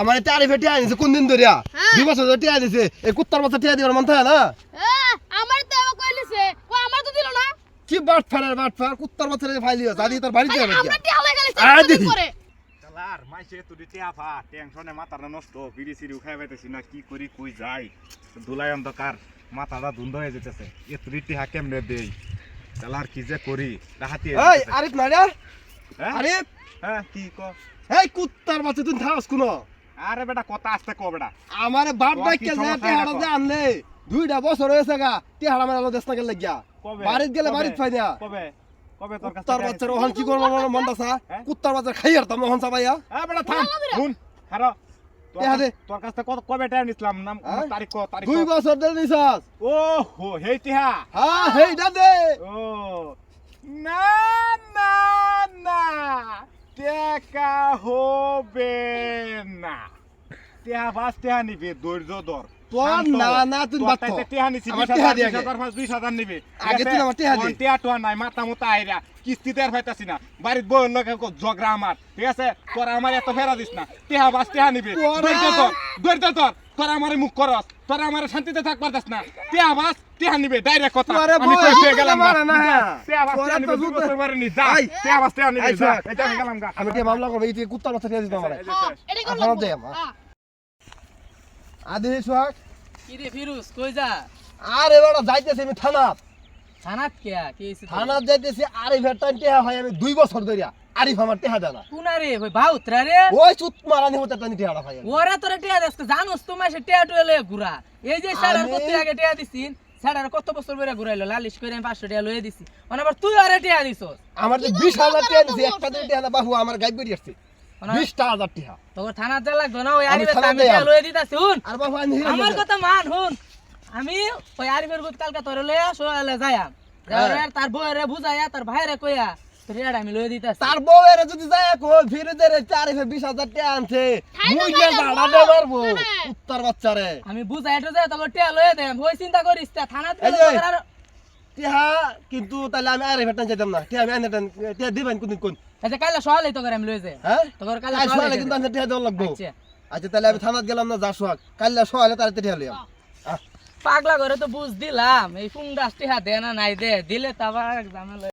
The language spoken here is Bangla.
আমার টারি ফেটে আনিছে কোন দিন ধরিয়া? হ্যাঁ। দুই বছর ধরে টিয়া দিছে। এই কুত্তার বাচ্চা টিয়া দিবার মন থাকে না? এ, আমার তো এবার কইলিছে ও আমার তো দিল না। কি বাট ফাড়ার বাট ফাড় কুত্তার বাচ্চা ফাইলি আছে। আদি তার বাড়িতে যাবে আমরা টিয়া হয়ে গেলে আদি। পরে কালার মাইসে তুই টিয়া ফা টেনশনে মাথাটা নষ্ট। বিড়ি সিড়ি উঠাই পাইতেছি না কি করি কই যাই। ধুলাই অন্ধকার মাথাটা ধুন্ধ হয়ে যেতেছে। এ তুই টিহা কেমনে দেই? কালার কি যে করি? রাহাতি এই আরিফ না রে? হ্যাঁ? আরিফ? হ্যাঁ কি ক? এই কুত্তার বাচ্চা তুই থাকস কোন? আরে বেটা কথা আসতে ক বেটা। আমার বাপ তোর ডাক যে টিহাড়া? যে আনলে দুইটা বছর হয়েছে গা টিহাড়া আলো দেশ না গেলে গিয়া কবে? বাড়িত গেলে? বাড়িত পাই না কবে? কবে তোর কাছে কুত্তার বাচ্চার ওখান কি করব আমার মনটা সা হ্যাঁ? কুত্তার বাচ্চা খাই আর তাম ওখান চাবাইয়া হ্যাঁ বেটা থাম। শুন খারো। তোর দে। কাছ- কত কবে টাইম নিছিলাম? নাম হ্যাঁ? তারিখ ক তারিখ দুই। বছর ধরে নিছাস। ও হো হেই টিহা। হ্যাঁ হেইটা দে। ও। না। টেকা হবে না। বাস নিবে ধৈর্য ধর। তোর তুই বাদ নিছি পাঁচ, নিবে। আগে তুই আমার দে। নাই মাথা মোতা আইরা আর পাইতাছি না। বাড়ির বউয়ের লোক ঝগড়া আমার ঠিক আছে? তোর আমার এত ফেরা দিস না। টেহা বাস টেহা নিবে। ধৈর্য ধর ধৈর্য ধর। তোর আমার মুখ করস। তোর আমার শান্তিতে থাক পারতাস না। টেহা বাস টেহা নিবে ডাইরেক্ট কথা। তোরে আমি কই এত গেলাম না, না। হ্যাঁ। টেহা বাস তোরা টেহা তো নিবে দুই বুঝতে- বছর পরে নি যা। আই। টেহা বাস টেহা নিবে আই, যা। এটা আমি গেলাম গা। আমি কে মামলা করব? এই তুই কুত্তার বাচ্চা টিয়া দিতাম আমার হ্যাঁ, এটা দে আমার। আদি সোহাগ। কি রে ফিরুজ কই যা? আর এবার যাইতেছি আমি থানাত। থানাত কে? কি? থানাত যাইতেছি আরিফের টাইম টেহা হয় আমি দুই বছর ধরিয়া। আরিফ আমার টেহা দেনা রে বাউত্রা রে। ওই চুত মারানি হতে টানি ভাই ওরা তোরা দেস জানোস তো মাসে টিয়া টুয়ে ঘুরা। এই যে কত আগে টিয়া দিছিন? সাড়ার কত বছর ধরে ঘুরাইলো? লালিশ করে আমি পাঁচশো টিয়া লয়ে দিছি। মানে আবার তুই আরে টিয়া দিছস? আমার যে বিশ হাজার টেহা দিছি একটা দিন টেহা বাবু আমার গাইব বেরিয়ে আসছে। মানে বিশটা হাজার টেহা। তোর থানাত যা লাগতো না ওই আরিফের আমি লয়ে দিতাছি হুন আর বাবু আমার কথা মান হুন আমি ওই আরিফের গুত কালকা তোরে লইয়া সোয়ালে যাইয়াম। যাওয়ার হ্যাঁ। তার বউরে বুঝাইয়া তার ভাইরে কইয়া আমি লয়ে দিতাছি। তার বউ এর যদি যায় কো ফিরে দে রে চারিফে বিশ টাকা আনছে। খাই না মুই খাই যে না, জাড়া বউ। দে মারবো হ্যাঁ। আমি বুঝাই তো লয়ে ওই চিন্তা করিস থানাত টিহা কিন্তু তাহলে আমি যেতাম না। টিহা আমি আনে টিহা দিবেন কোন সকালে আমি লয়ে যাই। হ্যাঁ? কাল সকালে কিন্তু টিহা দেওয়া লাগবো। আচ্ছা। আচ্ছা তাহলে আমি থানাত গেলাম না যা সোহাগ কাল সকালে তার টিহা লিয়াম পাগলা করে তো বুঝ দিলাম এই ফুং ডাস্টি হা দে না নাই দে দিলে তো আবার ঝামেলা